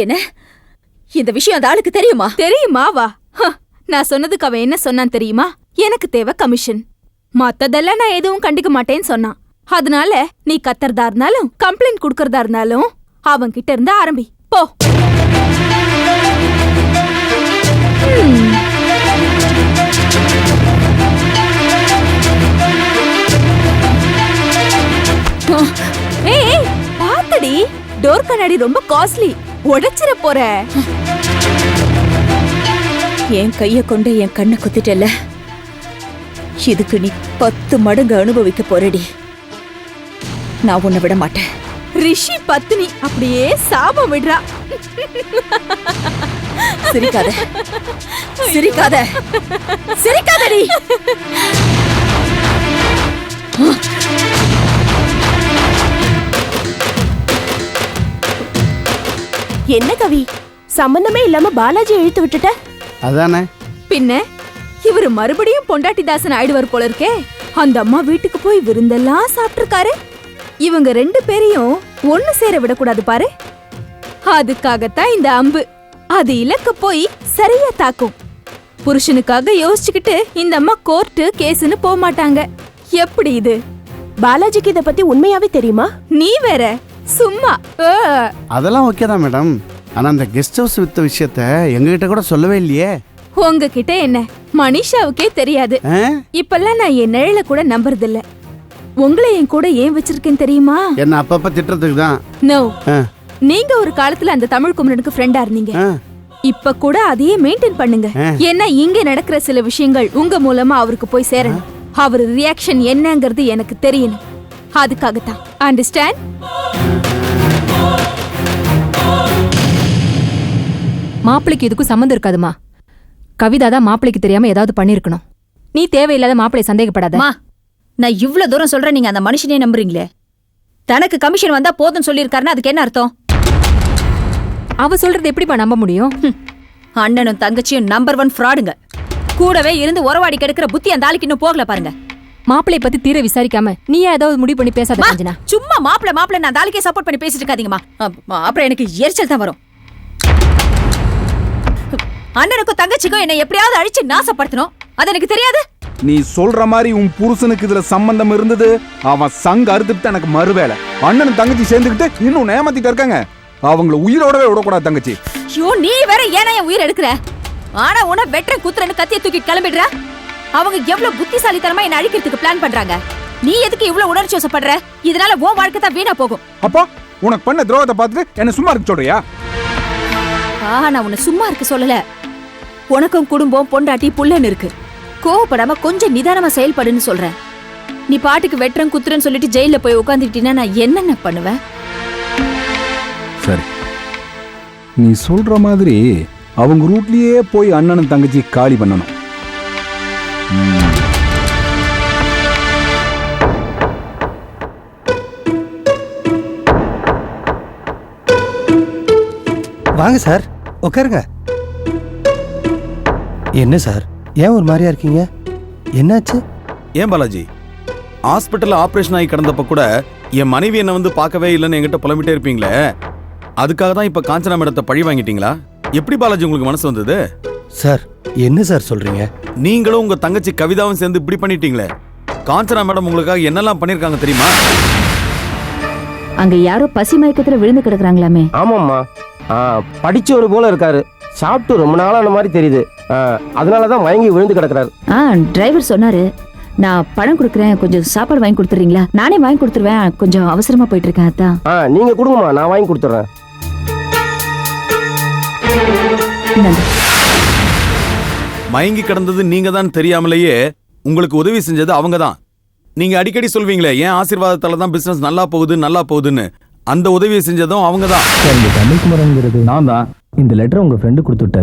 என்ன? இந்த விஷயம் அந்த ஆளுக்கு தெரியுமா? தெரியுமா வா. நான் சொன்னதுக்கு அவன் என்ன சொன்னான் தெரியுமா? எனக்கு தேவை கமிஷன். மத்ததெல்லாம் நான் எதுவும் கண்டுக்க மாட்டேன்னு சொன்னான். அதனால நீ கத்துறதா இருந்தாலும் கம்ப்ளைண்ட் குடுக்கறதா இருந்தாலும் அவன்கிட்ட இருந்து ஆரம்பி. போ. கண்ணாடி ரொம்ப காஸ்ட்லி உடைச்சிட போற. என் கைய கொண்டு என் கண்ணை குத்திட்டல இதுக்கு நீ பத்து மடங்கு அனுபவிக்க போறடி. நான் உன்னை விட மாட்டேன். ரிஷி பத்னி அப்படியே சாபம் விடுறா. சிரிக்காத. சிரிக்காத. சிரிக்காதடி. என்ன கவி? சம்பந்தமே இல்லாம பாலாஜி இழுத்து விட்டுட்ட? அதானே. பின்ன? இவரு மறுபடியும் பொண்டாட்டி தாசன் ஆயிடுவார் போல இருக்கே. அந்த அம்மா வீட்டுக்கு போய் விருந்தெல்லாம் சாப்பிட்டிருக்காரு. இவங்க ரெண்டு பேரையும் ஒண்ணு சேர விடக்கூடாது பாரு. அதுக்காகத்தான் இந்த அம்பு. அது இலக்க போய் சரியா தாக்கும். புருஷனுக்காக யோசிச்சுக்கிட்டு இந்த அம்மா கோர்ட்டு கேஸ்னு போக மாட்டாங்க எப்படி இது? பாலாஜிக்கு இத பத்தி உண்மையாவே தெரியுமா? நீ வேற. சும்மா. அதெல்லாம் ஓகே தான் மேடம் ஆனால் அந்த கெஸ்ட் ஹவுஸ் வித்த விஷயத்த எங்ககிட்ட கூட சொல்லவே இல்லையே. உங்ககிட்ட என்ன? மனிஷாவுக்கே தெரியாது? இப்பெல்லாம் நான் என் நிழல கூட நம்புறதில்ல. உங்களை என் கூட ஏன் வச்சிருக்கேன் தெரியுமா? என்ன அப்பப்போ திட்டுறதுக்கு தான். நோ நீங்க ஒரு காலத்துல அந்த தமிழ் குமரனுக்கு ஃப்ரெண்டா இருந்தீங்க. இப்ப கூட அதையே மெயின்டைன் பண்ணுங்க. ஏன்னா இங்க நடக்கிற சில விஷயங்கள் உங்க மூலமா அவருக்கு போய் சேரணும். அவர் ரியாக்ஷன் என்னங்கிறது எனக்கு தெரியணும். அதுக்காகத்தான். அண்டர்ஸ்டாண்ட் மாப்பிளைக்கு இதுக்கும் சம்மந்தம் இருக்காதுமா. கவிதா தான் மாப்பிளைக்கு தெரியாம ஏதாவது பண்ணிருக்கணும். நீ தேவையில்லாத மாப்பிளை சந்தேகப்படாத. நான் இவ்ளோ தூரம் சொல்றேன் நீங்க அந்த மனுஷனே நம்புறீங்களே. தனக்கு கமிஷன் வந்தா போதும்னு சொல்லியிருக்காருன்னா அதுக்கு என்ன அர்த்தம்? அவ சொல்றது எப்படிப்பா நம்ப முடியும். அண்ணனும் தங்கச்சியும் நம்பர் ஒன் ஃப்ராடுங்க கூடவே இருந்து உறவாடி கெடுக்கிற புத்தி அந்த ஆளுக்கு இன்னும் போகல பாருங்க. மாப்பிளை பத்தி தீர விசாரிக்காம நீ ஏதாவது முடிவு பண்ணி பேசாத சும்மா மாப்பிள மாப்பிள நான் ஆளுக்கே சப்போர்ட் பண்ணி பேசிட்டு இருக்காதீங்கம்மா. அப்~ அப்புறம் எனக்கு எரிச்சல் தான் வரும். அண்ணனுக்கும் தங்கச்சிக்கும் என்னை எப்படியாவது அழிச்சு நாசப்படுத்தணும். அது எனக்கு தெரியாது. நீ சொல்ற மாதிரி உன் புருஷனுக்கு இதுல சம்பந்தம் இருந்தது? அவன் சங்க அறுத்துட்டு எனக்கு மறுவேலை அண்ணனும் தங்கச்சி சேர்ந்துக்கிட்டு இன்னும் நேமத்திட்டு இருக்காங்க. அவங்கள உயிரோடவே விடக்கூடாது தங்கச்சி. ஐயோ நீ வேற ஏனா என் உயிர் எடுக்கிற? ஆனா உன வெட்டுற குத்துறன்னு கத்திய தூக்கி கிளம்பிடுற? அவங்க எவ்வளவு புத்திசாலித்தனமா என்ன அழிக்கிறதுக்கு பிளான் பண்றாங்க? நீ எதுக்கு இவ்வளவு உணர்ச்சி வசப்படுற? இதனால உன் வாழ்க்கை தான் வீணா போகும். அப்போ உனக்கு பண்ண துரோகத்தை பார்த்துட்டு என்ன சும்மா இருக்க சொல்றியா? ஆஹா நான் உன்னை சும்மா இருக்க சொல்லல. உனக்கும் குடும்பம் பொண்டாட்டி புள்ளன்னு இருக்கு. கோவப்படாம கொஞ்சம் நிதானமா செயல்படுன்னு சொல்றேன். நீ பாட்டுக்கு வெட்டுறேன் குத்துறேன்னு சொல்லிட்டு ஜெயில போய் உட்காந்துட்டீங்கன்னா நான் என்னென்ன பண்ணுவேன்? சரி. நீ சொல்ற மாதிரி அவங்க ரூட்லயே போய் அண்ணனும் தங்கச்சி காலி பண்ணணும். வாங்க சார் உட்காருங்க என்ன சார்? ஏன் ஒரு மாதிரியா இருக்கீங்க? என்னாச்சு? ஏன் பாலாஜி? ஹாஸ்பிட்டல்ல ஆபரேஷன் ஆகி கிடந்தப்ப கூட என் மனைவி என்ன வந்து பார்க்கவே இல்லைன்னு என்கிட்ட புலம்பிட்டே இருப்பீங்களே? அதுக்காக தான் இப்ப காஞ்சனா மேடத்தை பழி வாங்கிட்டீங்களா? எப்படி பாலாஜி உங்களுக்கு மனசு வந்தது? சார் என்ன சார் சொல்றீங்க? நீங்களும் உங்க தங்கச்சி கவிதாவும் சேர்ந்து இப்படி பண்ணிட்டீங்களே? காஞ்சனா மேடம் உங்களுக்காக என்னெல்லாம் பண்ணிருக்காங்க தெரியுமா? அங்க யாரோ பசி மயக்கத்துல விழுந்து கிடக்குறாங்களாமே. ஆமாம்மா. படிச்சவர் போல இருக்காரு. சாப்பிட்டு ரொம்ப நாளான மாதிரி தெரியுது. அதனால தான் மயங்கி விழுந்து கிடக்குறாரு. ஆ டிரைவர் சொன்னாரு நான் பணம் கொடுக்குறேன் கொஞ்சம் சாப்பாடு வாங்கி கொடுத்துறீங்களா? நானே வாங்கி கொடுத்துருவேன் கொஞ்சம் அவசரமா போயிட்டு இருக்கேன் அதான் ஆ நீங்க கொடுங்கம்மா நான் வாங்கி கொடுத்துட்றேன் மயங்கி கிடந்தது நீங்க தான் தெரியாமலேயே உங்களுக்கு உதவி செஞ்சது அவங்க தான் நீங்க அடிக்கடி சொல்வீங்களே ஏன் ஆசீர்வாதத்தால தான் பிசினஸ் நல்லா போகுது நல்லா போகுதுன்னு? அந்த உதவியை செஞ்சதும் அவங்க தான் நான் தான் இந்த லெட்டர் உங்க ஃப்ரெண்டு கொடுத்து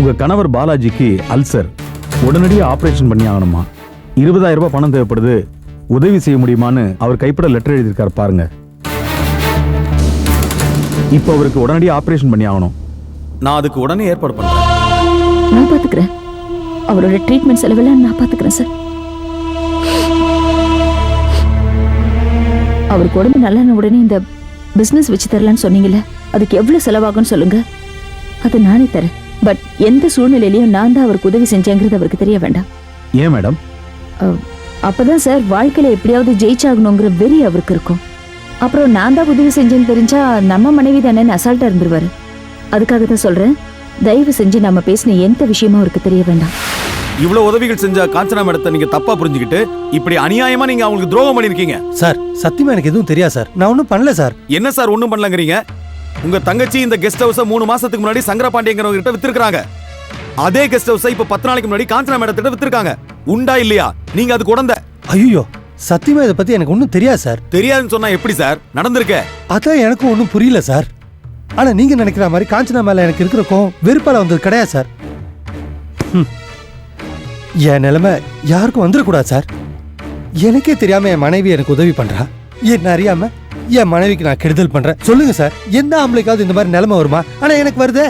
உங்க கணவர் பாலாஜிக்கு அல்சர். உடனடியாக ஆப்ரேஷன் பண்ணி ஆகணுமா? இருபதாயிரம் ரூபாய் பணம் தேவைப்படுது. உதவி செய்ய முடியுமான்னு அவர் கைப்பட லெட்டர் எழுதியிருக்காரு பாருங்க. இப்போ அவருக்கு உடனடியாக ஆப்ரேஷன் பண்ணி ஆகணும். நான் அதுக்கு உடனே ஏற்பாடு பண்றேன். நான் பார்த்துக்கிறேன் அவரோட ட்ரீட்மெண்ட் செலவெல்லாம் நான் பார்த்துக்கிறேன் சார் அவருக்கு உடம்பு நல்லான உடனே இந்த பிஸ்னஸ் வச்சு தரலான்னு சொன்னீங்கல்ல அதுக்கு எவ்வளவு செலவாகும்னு சொல்லுங்க. அது நானே தரேன். பட் எந்த சூழ்நிலையிலயும் நான் தான் அவருக்கு உதவி செஞ்சேங்கிறது அவருக்கு தெரிய வேண்டாம். ஏன் மேடம்? அப்பதான் சார் வாழ்க்கையில எப்படியாவது ஜெயிச்சாகணுங்கிற வெறி அவருக்கு இருக்கும். அப்புறம் நான் தான் உதவி செஞ்சேன்னு தெரிஞ்சா நம்ம மனைவி தானேன்னு அசால்ட்டா இருந்துருவாரு. அதுக்காக தான் சொல்றேன். தயவு செஞ்சு நம்ம பேசின எந்த விஷயமும் அவருக்கு தெரிய வேண்டாம். இவ்வளவு உதவிகள் செஞ்ச காஞ்சனா மேடத்தை நீங்க தப்பா புரிஞ்சுக்கிட்டு இப்படி அநியாயமா நீங்க அவங்களுக்கு துரோகம் பண்ணிருக்கீங்க சார் சத்தியமா எனக்கு எதுவும் தெரியாது சார். நான் ஒன்றும் பண்ணல சார். என்ன சார் ஒண்ணும் பண்ணலங்கிறீங்க? உங்க தங்கச்சி இந்த கெஸ்ட் ஹவுஸ மூணு மாசத்துக்கு முன்னாடி சங்கரபாண்டியங்கிறவங்க கிட்ட வித்திருக்காங்க அதே கெஸ்ட் ஹவுஸ இப்ப பத்து நாளைக்கு முன்னாடி காஞ்சனா மேடத்திட்ட வித்திருக்காங்க. உண்டா இல்லையா? நீங்க அதுக்கு உடந்த. ஐயோ சத்தியமா இதை பத்தி எனக்கு ஒன்றும் தெரியாது சார். தெரியாதுன்னு சொன்னா எப்படி சார்? நடந்திருக்க. அதான் எனக்கும் ஒன்றும் புரியல சார். ஆனா நீங்க நினைக்கிற மாதிரி காஞ்சனா மேல எனக்கு இருக்கிற கோவம் வெறுப்பால வந்தது கிடையாது சார். என் நிலைமை யாருக்கும் வந்துடக்கூடாது சார். எனக்கே தெரியாம என் மனைவி எனக்கு உதவி பண்றா. என்ன அறியாம என் மனைவிக்கு நான் கெடுதல் பண்றேன். சொல்லுங்க சார் எந்த ஆம்பளைக்காவது இந்த மாதிரி நிலைமை வருமா? ஆனா எனக்கு வருதே.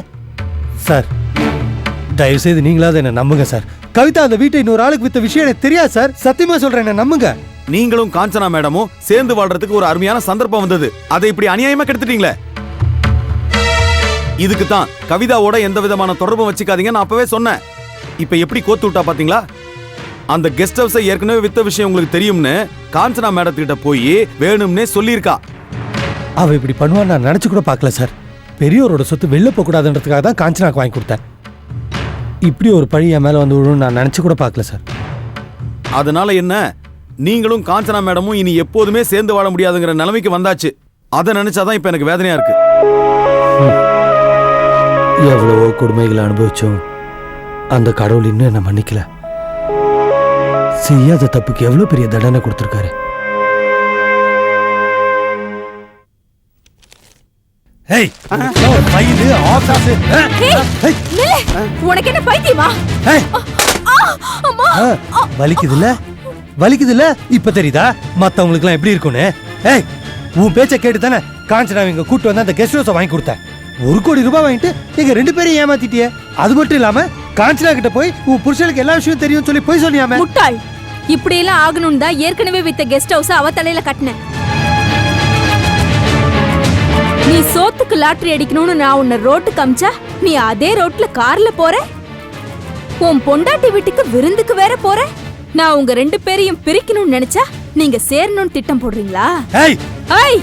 சார் தயவு செய்து நீங்களாவது என்ன நம்புங்க சார் கவிதா அந்த வீட்டை இன்னொரு ஆளுக்கு வித்த விஷயம் எனக்கு தெரியாது சார் சத்தியமா சொல்றேன் என்ன நம்புங்க. நீங்களும் காஞ்சனா மேடமும் சேர்ந்து வாழ்றதுக்கு ஒரு அருமையான சந்தர்ப்பம் வந்தது. அதை இப்படி அநியாயமா கெடுத்துட்டீங்களே? இதுக்கு தான் கவிதாவோட எந்த விதமான தொடர்பும் வச்சுக்காதீங்க நான் அப்பவே சொன்னேன். இப்ப எப்படி கோத்து விட்டா பாத்தீங்களா? அந்த கெஸ்ட் ஹவுஸை ஏற்கனவே வித்த விஷயம் உங்களுக்கு தெரியும்னு காஞ்சனா மேடத்திட்ட போய் வேணும்னே சொல்லியிருக்கா. அவ இப்படி பண்ணுவான்னு நான் நினைச்சு கூட பார்க்கல சார் பெரியோரோட சொத்து வெளில போக கூடாதுன்றதுக்காக தான் காஞ்சனாக்கு வாங்கி கொடுத்தேன். இப்படி ஒரு பழி என் மேல வந்து விழுன்னு நான் நினைச்சு கூட பார்க்கல சார் அதனால என்ன? நீங்களும் காஞ்சனா மேடமும் இனி எப்போதுமே சேர்ந்து வாழ முடியாதுங்கிற நிலைமைக்கு வந்தாச்சு. அதை நினைச்சாதான் இப்ப எனக்கு வேதனையா இருக்கு. எவ்வளவோ கொடுமைகளை அனுபவிச்சோம். அந்த கடவுள் இன்னும் என்ன மன்னிக்கல. செய்யாத தப்புக்கு எவ்வளவு பெரிய தண்டனை கொடுத்துருக்காரு? உனக்கு என்ன பைத்தியமா? வலிக்குதுல்ல? வலிக்குதுல்ல? இப்ப தெரியுதா? மத்தவங்களுக்குலாம் எப்படி இருக்கும்னு? ஏய் உன் பேச்ச கேட்டு தானே காஞ்சனா இங்க கூட்டு வந்து அந்த கெஸ்ட் ஹவுஸை வாங்கி கொடுத்தேன். ஒரு கோடி ரூபாய் வாங்கிட்டு நீங்க ரெண்டு பேரையும் ஏமாத்திட்டியே. அது மட்டும் இல்லாம காஞ்சனா கிட்ட போய் உன் புருஷனுக்கு எல்லா விஷயம் தெரியும் சொல்லி போய் சொன்னியாமே முட்டாள். இப்படி எல்லாம் ஆகணும்னு தான் ஏற்கனவே வித்த கெஸ்ட் ஹவுஸ் அவ தலையில கட்டினேன். நீ சோத்துக்கு லாட்டரி அடிக்கணும்னு நான் உன்னை ரோட்டுக்கு அமிச்சா நீ அதே ரோட்ல கார்ல போற? உன் பொண்டாட்டி வீட்டுக்கு விருந்துக்கு வேற போற? நான் உங்க ரெண்டு பேரையும் பிரிக்கணும்னு நினைச்சா நீங்க சேரணும்னு திட்டம் போடுறீங்களா? ஏய்! ஐய்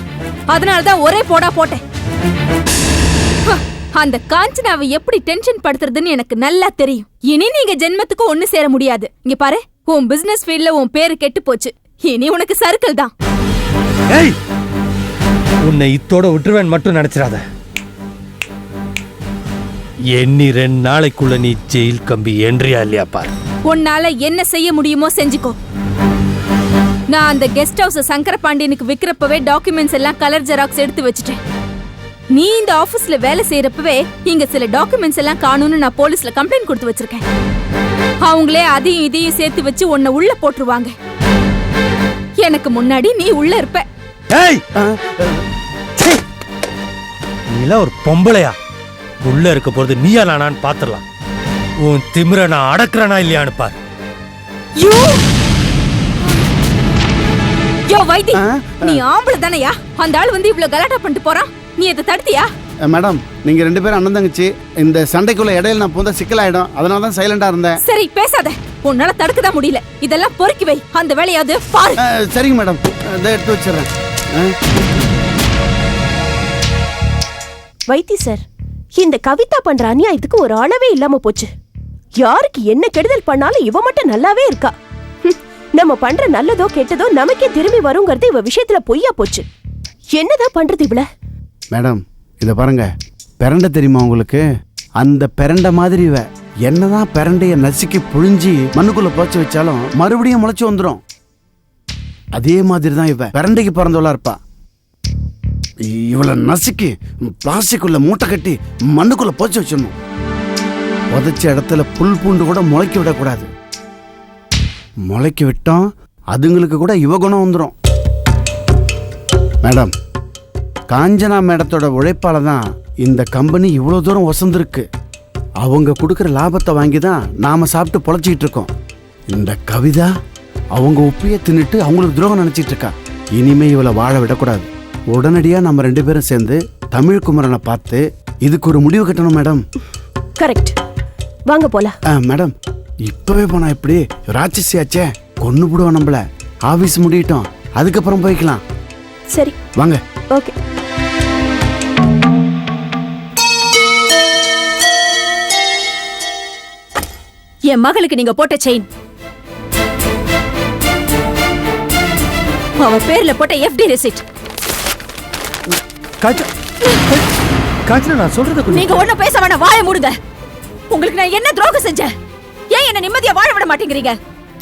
அதனாலதான் ஒரே போடா போட்டேன். அந்த காஞ்சனாவை எப்படி டென்ஷன் படுத்துறதுன்னு எனக்கு நல்லா தெரியும். இனி நீங்க ஜென்மத்துக்கு ஒண்ணு சேர முடியாது. இங்க பாரு உன் பிசினஸ் ஃபீல்ட்ல உன் பேரு கெட்டு போச்சு. இனி உனக்கு சர்க்கிள் தான். உன்னை இத்தோட விட்டுருவேன் மட்டும் நினைச்சிடாத. எண்ணி ரெண்டு நாளைக்குள்ள நீ ஜெயில் கம்பி என்றியா இல்லையா பாரு? உன்னால என்ன செய்ய முடியுமோ செஞ்சுக்கோ. நான் அந்த கெஸ்ட் ஹவுஸ் சங்கர பாண்டியனுக்கு விக்கிறப்பவே டாக்குமெண்ட்ஸ் எல்லாம் கலர் ஜெராக்ஸ் எடுத்து வச்சுட்டேன். நீ இந்த ஆபீஸ்ல வேலை செய்யறப்பவே இங்க சில டாக்குமெண்ட்ஸ் எல்லாம் காணும்னு நான் போலீஸ்ல கம்ப்ளைண்ட் கொடுத்து வச்சிருக்கேன். அவங்களே அதையும் இதையும் சேர்த்து வச்சு உன்னை உள்ள போட்டுருவாங்க. எனக்கு முன்னாடி நீ உள்ள இருப்ப. ஏய்! நீலாம் ஒரு பொம்பளையா? உள்ள இருக்க போறது நீயா நானான்னு பாத்துடலாம். உன் திமிர நான் அடக்குறனா இல்லையான்னு பாரு. யூ! யோ வைத்தி! நீ ஆம்பளை தானையா? அந்த ஆள் வந்து இவ்ளோ கலாட்டா பண்ணிட்டு போறான். நீ அதை தடுத்தியா? மேடம் நீங்க ரெண்டு பேரும் அண்ணன் தங்கச்சி இந்த சண்டைக்குள்ள இடையில நான் பூந்தா சிக்கலாயிடும். அதனால தான் சைலண்டா இருந்தேன். சரி பேசாத. உன்னால தடுக்கதான் முடியல. இதெல்லாம் பொறுக்கி வை. அந்த வேலையாவது பாரு. சரிங்க மேடம். இதை எடுத்து வச்சிடுறேன். வைத்தி சார் இந்த கவிதா பண்ற அநியாயத்துக்கு ஒரு அளவே இல்லாம போச்சு. யாருக்கு என்ன கெடுதல் பண்ணாலும் இவ மட்டும் நல்லாவே இருக்கா. நம்ம பண்ற நல்லதோ கெட்டதோ நமக்கே திரும்பி வருங்கிறது இவ விஷயத்துல பொய்யா போச்சு. என்னதான் பண்றது இவள? மேடம் இதை பாருங்க. பிரண்டை தெரியுமா உங்களுக்கு? அந்த பிரண்டை மாதிரி இவ. என்னதான் பிறண்டைய நசுக்கி புழிஞ்சி மண்ணுக்குள்ள புழைச்சி வச்சாலும் மறுபடியும் முளைச்சி வந்துடும் அதே மாதிரி தான் இவ. பிறண்டைக்கு பிறந்தவளா இருப்பா. இவளை நசுக்கி பிளாஸ்டிக் உள்ள மூட்டை கட்டி மண்ணுக்குள்ள போச்சு வச்சிடணும். புதைச்ச இடத்துல புல் பூண்டு கூட முளைக்க விடக்கூடாது. முளைக்க விட்டோம் அதுங்களுக்கு கூட இவ குணம் வந்துடும் மேடம் காஞ்சனா மேடத்தோட உழைப்பால தான் இந்த கம்பெனி இவ்வளோ தூரம் வசந்திருக்கு அவங்க கொடுக்குற லாபத்தை வாங்கி தான் நாம சாப்பிட்டு பொழைச்சிக்கிட்டு இருக்கோம். இந்த கவிதா அவங்க உப்பையை தின்னுட்டு அவங்களுக்கு துரோகம் நினைச்சிட்டு இருக்கா. இனிமே இவளை வாழ விடக்கூடாது. உடனடியா நம்ம ரெண்டு பேரும் சேர்ந்து தமிழ் குமரனை பார்த்து இதுக்கு ஒரு முடிவு கட்டணும் மேடம். கரெக்ட். வாங்க போலாம். ஆ, மேடம். இப்பவே போனா எப்படி? ராட்சசி ஆச்சே. கொன்னு போடுவோம் நம்மள. ஆபீஸ் முடியட்டும். அதுக்கப்புறம் போய்க்கலாம். சரி. வாங்க. ஓகே. என் மகளுக்கு நீங்க போட்ட செயின் அவ பேர்ல போட்ட எஃப்டி ரெசிட் காஞ்சனா நான் சொல்றத நீங்க ஒண்ணும் பேச வேணாம் வாய மூடுங்க. உங்களுக்கு நான் என்ன துரோகம் செஞ்சேன்? ஏன் என்ன நிம்மதியா வாழ விட மாட்டேங்கிறீங்க?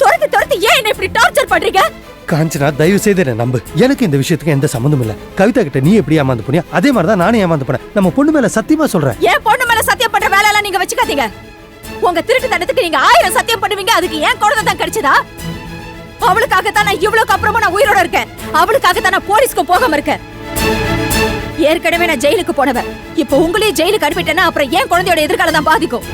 துரத்து துரத்து ஏன் என்ன இப்படி டார்ச்சர் பண்றீங்க? காஞ்சனா தயவு செய்து என்ன நம்பு. எனக்கு இந்த விஷயத்துக்கு எந்த சம்மந்தம் இல்ல. கவிதா கிட்ட நீ எப்படி ஏமாந்து போனியா அதே மாதிரி தான் நானும் ஏமாந்து போனேன். நம்ம பொண்ணு மேல சத்தியமா சொல்றேன். என் பொண்ணு மேல சத்தியம் பண்ற வேலை எல்லாம் நீங்க வச்சுக்காதீங்க. உங்க திருட்டு தண்டத்துக்கு நீங்க ஆயிரம் சத்தியம் பண்ணுவீங்க? அதுக்கு ஏன் குழந்தை தான் கிடைச்சதா? அவளுக்காக தான் நான் இவ்வளவுக்கு அப்புறமா நான் உயிரோட இருக்கேன். அவளுக்காக தான் நான் போலீஸ்க்கு போகாம இருக்கேன். ஏற்கனவே நான் ஜெயிலுக்கு போனவன். இப்போ உங்களையும் ஜெயிலுக்கு அனுப்பிட்டேன்னா அப்புறம் ஏன் குழந்தையோட எதிர்காலம் தான் பாதிக்கும்?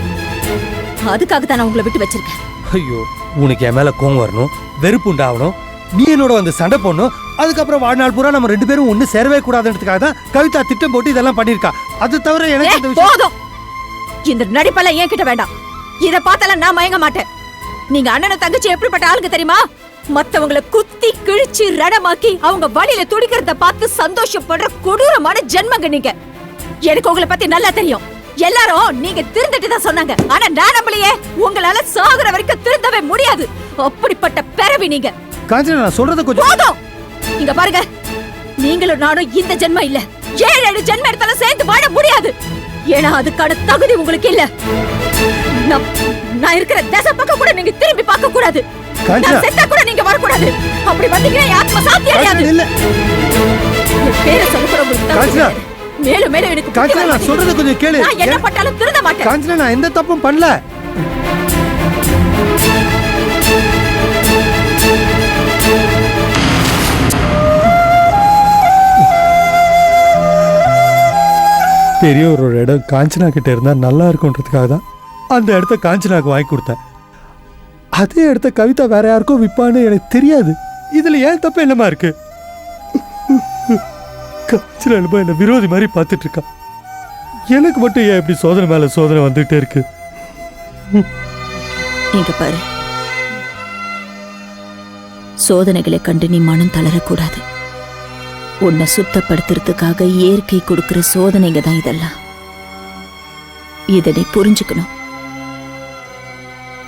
அதுக்காக தான் நான் உங்களை விட்டு வச்சிருக்கேன். ஐயோ உனக்கு என் மேல கோவம் வரணும் வெறுப்பு உண்டாகணும் நீ என்னோட வந்து சண்டை போடணும் அதுக்கப்புறம் வாழ்நாள் பூரா நம்ம ரெண்டு பேரும் ஒண்ணு சேரவே கூடாதுன்றதுக்காக தான் கவிதா திட்டம் போட்டு இதெல்லாம் பண்ணிருக்கா அது தவிர எனக்கு இந்த போதும். இந்த நடிப்பெல்லாம் ஏன் கிட்ட வேண்டாம். இத பார்த்தாலும் நான் மயங்க மாட்டேன். நீங்க அண்ணனும் தங்கச்சி எப்படிப்பட்ட ஆளுங்க தெரியுமா? மத்தவங்கள குத்தி கிழிச்சு ரணமாக்கி அவங்க வழியில துடிக்கிறத பார்த்து சந்தோஷப்படுற கொடூரமான ஜென்மங்க நீங்க. எனக்கு உங்களை பத்தி நல்லா தெரியும். எல்லாரும் நீங்க திருந்துட்டு தான் சொன்னாங்க. ஆனா நான் நம்பலையே. உங்களால சாகுற வரைக்கும் திருந்தவே முடியாது. அப்படிப்பட்ட பிறவி நீங்க. காஞ்சனா நான் சொல்றத கொஞ்சம் போதும். இங்க பாருங்க. நீங்களும் நானும் இந்த ஜென்மம் இல்ல. ஏழு ஏழு ஜென்மம் எடுத்தாலும் சேர்ந்து வாழ முடியாது. ஏன்னா அதுக்கான தகுதி உங்களுக்கு இல்ல. நான்- இருக்கிற தசை பக்கம் கூட நீங்க திரும்பி பார்க்க கூடாது. நான் செத்தா கூட நீங்க வரக்கூடாது அப்படி வந்தீங்கன்னா என் ஆத்மா சாத்தி அடையாது இல்ல பேரை சொல்ல கூட உங்களுக்கு தகுதி காஞ்சனா. கிடையாது. மேலும் மேலும் எனக்கு காஞ்சனா நான் சொல்றத. கொஞ்சம் கேளு நான் என்ன பட்டாலும் திருந்த மாட்டேன் காஞ்சனா நான் எந்த தப்பும் பண்ணல பெரியவரோட இடம் காஞ்சனா கிட்ட இருந்தா நல்லா இருக்கும்ன்றதுக்காக தான் அந்த இடத்த காஞ்சனாவுக்கு வாங்கி கொடுத்தேன். அதே இடத்த கவிதா வேற யாருக்கும் விற்பான்னு எனக்கு தெரியாது. இதில் ஏன் தப்பு என்னமா இருக்கு? காஞ்சனா என்னமோ என்னை விரோதி மாதிரி பார்த்துட்டு இருக்கா. எனக்கு மட்டும் ஏன் இப்படி சோதனை மேலே சோதனை வந்துகிட்டே இருக்கு? இங்க பாரு. சோதனைகளை கண்டு நீ மனம் தளரக்கூடாது. உன்னை சுத்தப்படுத்துறதுக்காக இயற்கை கொடுக்கிற சோதனைங்க தான் இதெல்லாம். இதை நீ புரிஞ்சுக்கணும்.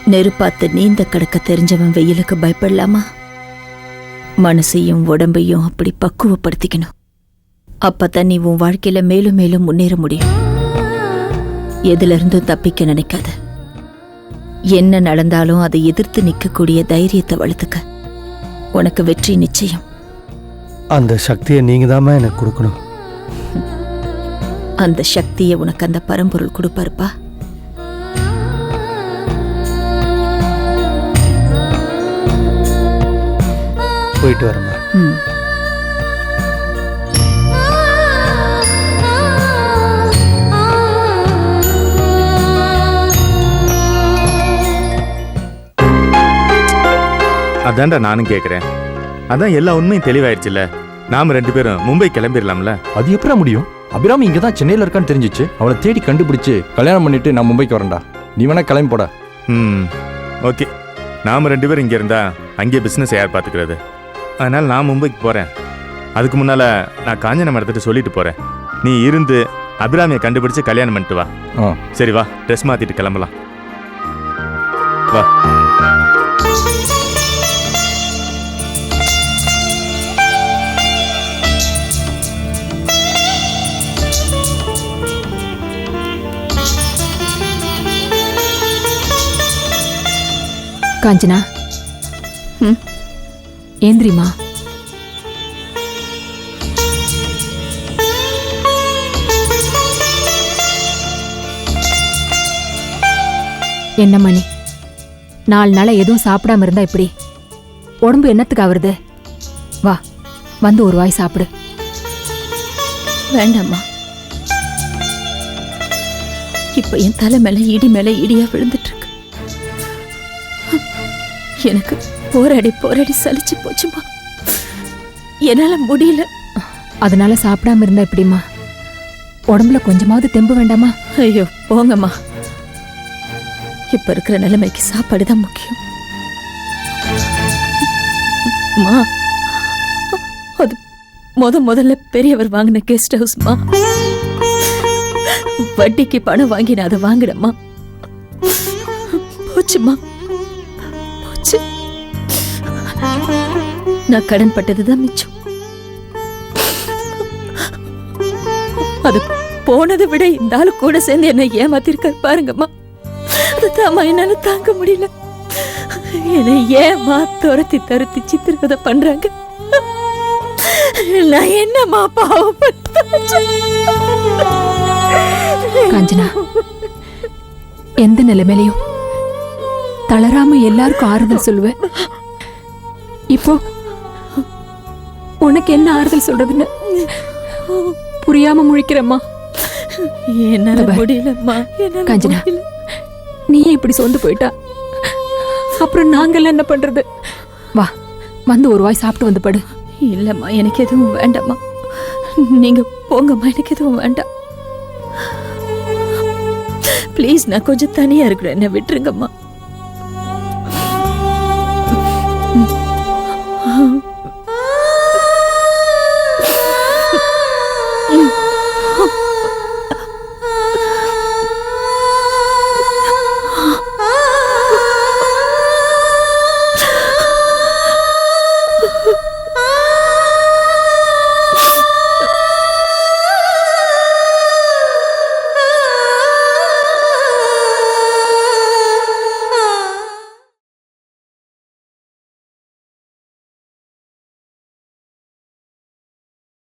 நெருப்பாத்து நீந்த கடக்க தெரிஞ்சவன் வெயிலுக்கு பயப்படலாமா? மனசையும் உடம்பையும் அப்படி பக்குவப்படுத்திக்கணும். அப்பதான் நீ உன் வாழ்க்கையில மேலும் மேலும் முன்னேற முடியும். எதுல இருந்தும் தப்பிக்க நினைக்காத. என்ன நடந்தாலும் அதை எதிர்த்து நிற்கக்கூடிய தைரியத்தை வளர்த்துக்க. உனக்கு வெற்றி நிச்சயம். அந்த சக்தியை நீங்க எனக்கு கொடுக்கணும். அந்த சக்தியை உனக்கு அந்த பரம்பொருள் கொடுப்பாருப்பா. போயிட்டு வரேம்மா ம். அதான்டா நானும் கேட்குறேன் அதான் எல்லா உண்மையும் தெளிவாயிடுச்சுல்ல நாம ரெண்டு பேரும் மும்பை கிளம்பிடலாம்ல அது எப்படா முடியும்? அபிராமி இங்க தான் சென்னையில இருக்கான்னு தெரிஞ்சிச்சு. அவளை தேடி கண்டுபிடிச்சு கல்யாணம் பண்ணிட்டு நான் மும்பைக்கு வரேன்டா. நீ வேணா கிளம்பி போடா. ம் ஓகே. நாம ரெண்டு பேரும் இங்கே இருந்தா அங்கேயே பிஸ்னஸ் யார் பார்த்துக்கிறது? அதனால நான் மும்பைக்கு போகிறேன் அதுக்கு முன்னால் நான் காஞ்சனம் எடுத்துட்டு சொல்லிட்டு போகிறேன் நீ இருந்து அபிராமியை கண்டுபிடிச்சு கல்யாணம் பண்ணிட்டு வா. சரி வா. ட்ரெஸ் மாற்றிட்டு கிளம்பலாம். வா. காஞ்சனா? ம். ஏந்திரிமா. என்ன மணி? நாலு நாளா எதுவும் சாப்பிடாம இருந்தா இப்படி உடம்பு என்னத்துக்கு ஆவருது வா வந்து ஒரு வாய் சாப்பிடு. வேண்டாம்மா. இப்ப என் தலை மேல இடி மேல இடியா விழுந்துட்டு இருக்கு. எனக்கு போராடி போராடி சலிச்சு போச்சுமா. என்னால முடியல. அதனால சாப்பிடாம இருந்தா எப்படிம்மா? உடம்புல கொஞ்சமாவது தெம்பு வேண்டாமா? ஐயோ போங்கம்மா. இப்ப இருக்கிற நிலைமைக்கு சாப்பாடு தான் முக்கியம். அது முத முதல்ல பெரியவர் வாங்கின கெஸ்ட் ஹவுஸ்மா வட்டிக்கு பணம் வாங்கி நான் அதை வாங்கினம்மா. போச்சுமா போச்சு நான் கடன் பட்டதுதான் மிச்சம். அது போனதை விட இந்த ஆளு கூட சேர்ந்து என்னை ஏமாத்திருக்காரு பாருங்கம்மா. அதுதாம்மா என்னால தாங்க முடியல. என்னை ஏமா துரத்தி தருத்தி சித்திரவதை பண்றாங்க. நான் என்னம்மா பாவம் காஞ்சனா எந்த நிலைமையிலையும் தளராம எல்லாருக்கும் ஆறுதல் சொல்லுவேன். இப்போ உனக்கு என்ன ஆறுதல் சொல்றதுன்னு புரியாம முழிக்கிறம்மா. என்னால. முடியலம்மா. காஞ்சனா. நீயே இப்படி சோர்ந்து போயிட்டா? அப்புறம் நாங்கெல்லாம் என்ன பண்றது? வா வந்து ஒரு வாய் சாப்பிட்டு வந்து படு. இல்லம்மா எனக்கு எதுவும் வேண்டாம்மா. நீங்க போங்கம்மா எனக்கு எதுவும் வேண்டாம். ப்ளீஸ் நான் கொஞ்சம் தனியா இருக்கிறேன். என்ன விட்டுருங்கம்மா.